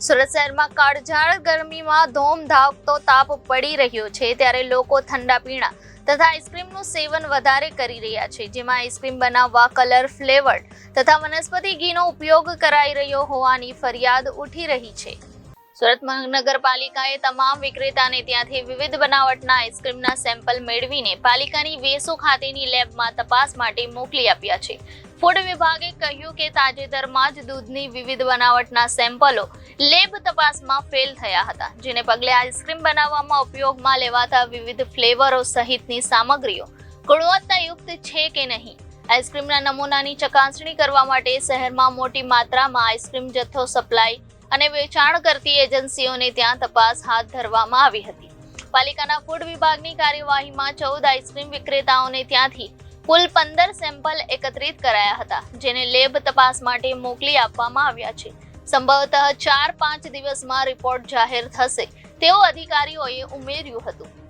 સુરત શહેરમાં કાળઝાળ ગરમીમાં ધોમધાકતો તાપ પડી રહ્યો છે. ત્યારે લોકો ઠંડા પીણા તથા આઈસ્ક્રીમનું સેવન વધારે કરી રહ્યા છે. જેમાં આઈસ્ક્રીમ બનાવવા કલર ફ્લેવર્ડ તથા વનસ્પતિ ઘીનો ઉપયોગ કરાઈ રહ્યો હોવાની ફરિયાદ ઉઠી રહી છે. સુરત મહાનગરપાલિકાએ તમામ વિક્રેતાને ત્યાંથી વિવિધ બનાવટના આઈસ્ક્રીમના સેમ્પલ મેળવીને પાલિકાની વેસો ખાતેની લેબમાં તપાસ માટે મોકલી આપ્યા છે. ફૂડ વિભાગે કહ્યું કે તાજેતરમાં જ દૂધની વિવિધ બનાવટના સેમ્પલો લેબ તપાસમાં ફેલ થયા હતા, જેને પગલે આઈસ્ક્રીમ બનાવવામાં ઉપયોગમાં લેવાતા વિવિધ ફ્લેવરો સહિતની સામગ્રીઓ ગુણવત્તાયુક્ત છે કે નહીં? આઈસ્ક્રીમના નમૂનાની ચકાસણી કરવા માટે શહેરમાં મોટી માત્રામાં આઈસ્ક્રીમ જથ્થો સપ્લાય અને વેચાણ કરતી એજન્સીઓને ત્યાં તપાસ હાથ ધરવામાં આવી હતી. પાલિકાના ફૂડ વિભાગની કાર્યવાહીમાં ચૌદ આઈસ્ક્રીમ વિક્રેતાઓને ત્યાંથી કુલ પંદર સેમ્પલ એકત્રિત કરાયા હતા, જેને લેબ તપાસ માટે મોકલી આપવામાં આવ્યા છે. સંભવતઃ ચાર પાંચ દિવસમાં રિપોર્ટ જાહેર થશે, તેવું અધિકારીઓએ ઉમેર્યું હતું.